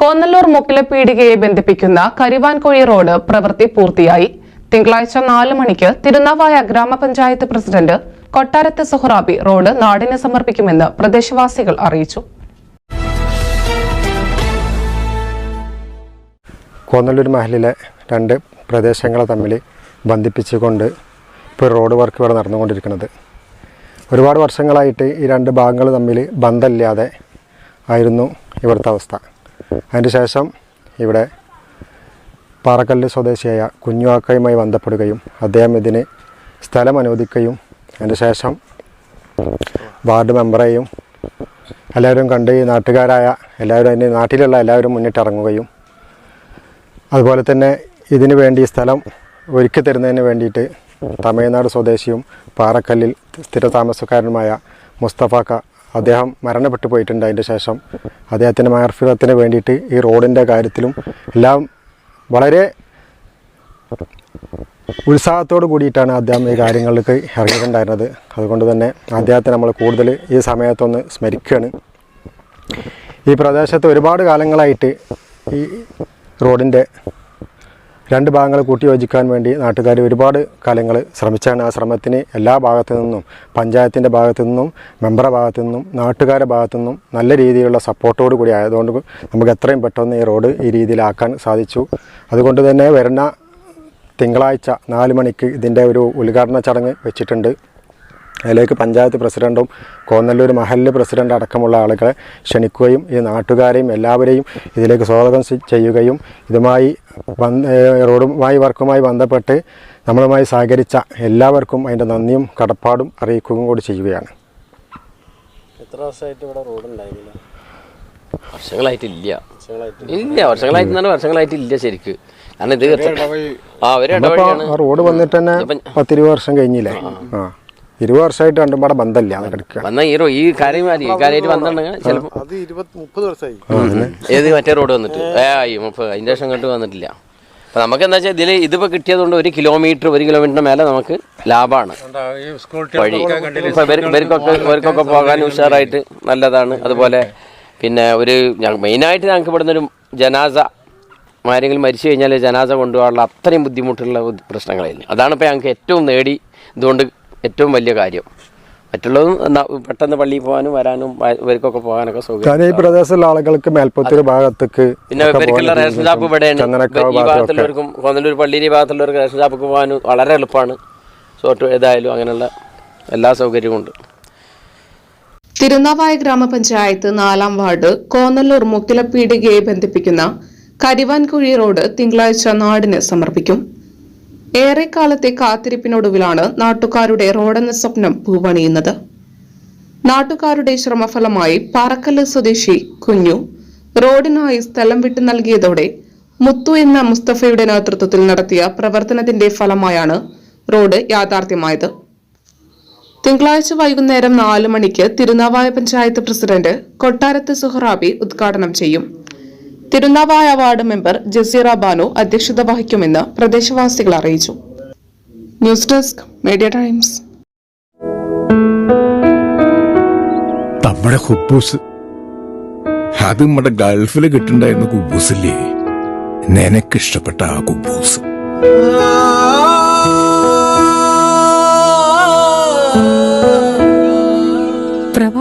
കോന്നല്ലൂർ മുക്കിലെ പീടികയെ ബന്ധിപ്പിക്കുന്ന കരിവാൻകോഴി റോഡ് പ്രവൃത്തി പൂർത്തിയായി. തിങ്കളാഴ്ച നാല് മണിക്ക് തിരുനാവായ ഗ്രാമപഞ്ചായത്ത് പ്രസിഡന്റ് കൊട്ടാരത്തെ സുഹറാബി റോഡ് നാടിന് സമർപ്പിക്കുമെന്ന് പ്രദേശവാസികൾ അറിയിച്ചു. കോന്നല്ലൂർ മഹലിലെ രണ്ട് പ്രദേശങ്ങളെ തമ്മിൽ ബന്ധിപ്പിച്ചുകൊണ്ട് ഇപ്പോൾ റോഡ് വർക്ക് ഇവിടെ നടന്നുകൊണ്ടിരിക്കുന്നത്. ഒരുപാട് വർഷങ്ങളായിട്ട് ഈ രണ്ട് ഭാഗങ്ങൾ തമ്മിൽ ബന്ധമില്ലാതെ ആയിരുന്നു ഇവിടുത്തെ അവസ്ഥ. അതിന് ശേഷം ഇവിടെ പാറക്കല്ല് സ്വദേശിയായ കുഞ്ഞുവാക്കയുമായി ബന്ധപ്പെടുകയും അദ്ദേഹം ഇതിന് സ്ഥലം അനുവദിക്കുകയും അതിന് ശേഷം വാർഡ് മെമ്പറെയും എല്ലാവരും കണ്ട് ഈ നാട്ടുകാരായ എല്ലാവരും അതിന്റെ നാട്ടിലുള്ള എല്ലാവരും മുന്നിട്ടിറങ്ങുകയും അതുപോലെ തന്നെ ഇതിനു വേണ്ടി സ്ഥലം ഒരുക്കി തരുന്നതിന് വേണ്ടിയിട്ട് തമിഴ്നാട് സ്വദേശിയും പാറക്കല്ലിൽ സ്ഥിര താമസക്കാരനുമായ മുസ്തഫാക്ക അദ്ദേഹം മരണപ്പെട്ടു പോയിട്ടുണ്ട് അതിന്റെ ശേഷം. അദ്ദേഹത്തിന്റെ മാർഫിറത്തിന് വേണ്ടിയിട്ട് ഈ റോഡിന്റെ കാര്യത്തിലും എല്ലാം വളരെ ഉത്സാഹത്തോട് കൂടിയിട്ടാണ് അദ്ദേഹം ഈ കാര്യങ്ങളിലേക്ക് ഇറങ്ങിയിട്ടുണ്ടായിരുന്നത്. അതുകൊണ്ട് തന്നെ അദ്ദേഹത്തെ നമ്മൾ കൂടുതൽ ഈ സമയത്തൊന്ന് സ്മരിക്കുകയാണ്. ഈ പ്രദേശത്ത് ഒരുപാട് കാലങ്ങളായിട്ട് ഈ റോഡിന്റെ രണ്ട് ഭാഗങ്ങൾ കൂട്ടിയോജിക്കാൻ വേണ്ടി നാട്ടുകാർ ഒരുപാട് കാലങ്ങൾ ശ്രമിച്ചാണ് ആ ശ്രമത്തിന് എല്ലാ ഭാഗത്തു നിന്നും പഞ്ചായത്തിന്റെ ഭാഗത്തു നിന്നും മെമ്പറുടെ ഭാഗത്തു നിന്നും നാട്ടുകാരുടെ ഭാഗത്തു നിന്നും നല്ല രീതിയിലുള്ള സപ്പോർട്ടോട് കൂടി ആയതുകൊണ്ട് നമുക്ക് എത്രയും പെട്ടെന്ന് ഈ റോഡ് ഈ രീതിയിലാക്കാൻ സാധിച്ചു. അതുകൊണ്ട് തന്നെ വരുന്ന തിങ്കളാഴ്ച നാല് മണിക്ക് ഇതിന്റെ ഒരു ഉദ്ഘാടന ചടങ്ങ് വെച്ചിട്ടുണ്ട്. അതിലേക്ക് പഞ്ചായത്ത് പ്രസിഡന്റും കോന്നല്ലൂർ മഹല്ല് പ്രസിഡന്റ് അടക്കമുള്ള ആളുകളെ ക്ഷണിക്കുകയും ഈ നാട്ടുകാരെയും എല്ലാവരെയും ഇതിലേക്ക് സ്വാഗതം ചെയ്യുകയും ഇതുമായി റോഡുമായി വർക്കുമായി ബന്ധപ്പെട്ട് നമ്മളുമായി സഹകരിച്ച എല്ലാവർക്കും അതിന്റെ നന്ദിയും കടപ്പാടും അറിയിക്കുകയും കൂടി ചെയ്യുകയാണ്. എത്ര വർഷമായിട്ട് ഇവിടെ വർഷങ്ങളായിട്ടില്ല. ഇല്ല വർഷങ്ങളായിട്ട് തന്നെ വർഷങ്ങളായിട്ടില്ല ശരിക്ക്. കാരണം ഇത് ആ ഒരു അപ്പോൾ ആ റോഡ് വന്നിട്ട് തന്നെ പത്തിരുപത് വർഷം കഴിഞ്ഞില്ലേ? ആ. ഇരുപത് വർഷമായിട്ട് രണ്ടും പാടെ ബന്ധമില്ല അത് കിടക്കുക വന്ന ഈ ഈ കാര്യം മതി ഈ കാര്യമായിട്ട് വന്നിട്ടുണ്ടെങ്കിൽ ചിലപ്പോൾ അത് ഇരുപത് മുപ്പത് വർഷമായി. ഏത് മറ്റേ റോഡ് വന്നിട്ട്? ഏ ആയി മുപ്പത്. അതിന്റെ ശേഷം കണ്ട് വന്നിട്ടില്ല. അപ്പം നമുക്ക് എന്താ വെച്ചാൽ ഇതിൽ ഇതിപ്പോൾ കിട്ടിയതുകൊണ്ട് ഒരു കിലോമീറ്റർ ഒരു കിലോമീറ്ററിന് മേലെ നമുക്ക് ലാഭമാണ് വഴി ഇപ്പൊ ഇവർക്കൊക്കെ ഇവർക്കൊക്കെ പോകാൻ ഉഷാറായിട്ട് നല്ലതാണ്. അതുപോലെ പിന്നെ ഒരു മെയിൻ മെയിനായിട്ട് ഞങ്ങൾക്ക് ഇവിടുന്ന് ഒരു ജനാസ ആരെങ്കിലും മരിച്ചു കഴിഞ്ഞാൽ ജനാസ കൊണ്ടുപോകാനുള്ള അത്രയും ബുദ്ധിമുട്ടുള്ള പ്രശ്നങ്ങളായിരുന്നു. അതാണ് ഇപ്പോൾ ഞങ്ങൾക്ക് ഏറ്റവും നേടി ഇതുകൊണ്ട് ഏറ്റവും വലിയ കാര്യം. മറ്റുള്ളതും പെട്ടെന്ന് പള്ളിയിൽ പോകാനും വരാനും ഇവർക്കൊക്കെ പോകാനൊക്കെ സൗകര്യം ഈ പ്രദേശത്തുള്ള ആളുകൾക്ക് മേൽപ്പത്തൂർ ഭാഗത്തേക്ക് പിന്നെ ഇവർക്കുള്ള റേഷൻ ഷാപ്പ് ഇവിടെയാണ്. ഈ ഭാഗത്തുള്ളവർക്കും കൊന്നലൂർ പള്ളിയിൽ ഈ ഭാഗത്തുള്ളവർക്ക് റേഷൻ ഷാപ്പിക്ക് പോകാനും വളരെ എളുപ്പമാണ്. സോട്ട് ഏതായാലും അങ്ങനെയുള്ള എല്ലാ സൗകര്യവും ഉണ്ട്. തിരുനാവായ ഗ്രാമപഞ്ചായത്ത് നാലാം വാർഡ് കോന്നല്ലൂർ മുക്കിലപ്പീടികയെ ബന്ധിപ്പിക്കുന്ന കരിവാൻകുഴി റോഡ് തിങ്കളാഴ്ച നാടിന് സമർപ്പിക്കും. ഏറെക്കാലത്തെ കാത്തിരിപ്പിനൊടുവിലാണ് നാട്ടുകാരുടെ റോഡെന്ന സ്വപ്നം പൂവണിയുന്നത്. നാട്ടുകാരുടെ ശ്രമഫലമായി പാറക്കല്ല് സ്വദേശി കുഞ്ഞു റോഡിനായി സ്ഥലം വിട്ടു നൽകിയതോടെ മുത്തു എന്ന മുസ്തഫയുടെ നേതൃത്വത്തിൽ നടത്തിയ പ്രവർത്തനത്തിന്റെ ഫലമായാണ് റോഡ് യാഥാർത്ഥ്യമായത്. തിങ്കളാഴ്ച വൈകുന്നേരം നാല് മണിക്ക് തിരുനാവായ പഞ്ചായത്ത് പ്രസിഡന്റ് കൊട്ടാരത്ത് സുഹറാബി ഉദ്ഘാടനം ചെയ്യും. തിരുനാവായ വാർഡ് മെമ്പർ ജസീറ ബാനു അധ്യക്ഷത വഹിക്കുമെന്ന് പ്രദേശവാസികൾ അറിയിച്ചു. News desk Media Times. നമ്മുടെ ഹുബൂസ് അത് നമ്മുടെ ഗൾഫിൽ കിട്ടുണ്ടായിരുന്ന കുബൂസില്ലേ? നിനക്കിഷ്ടപ്പെട്ട ആ കുബൂസ്.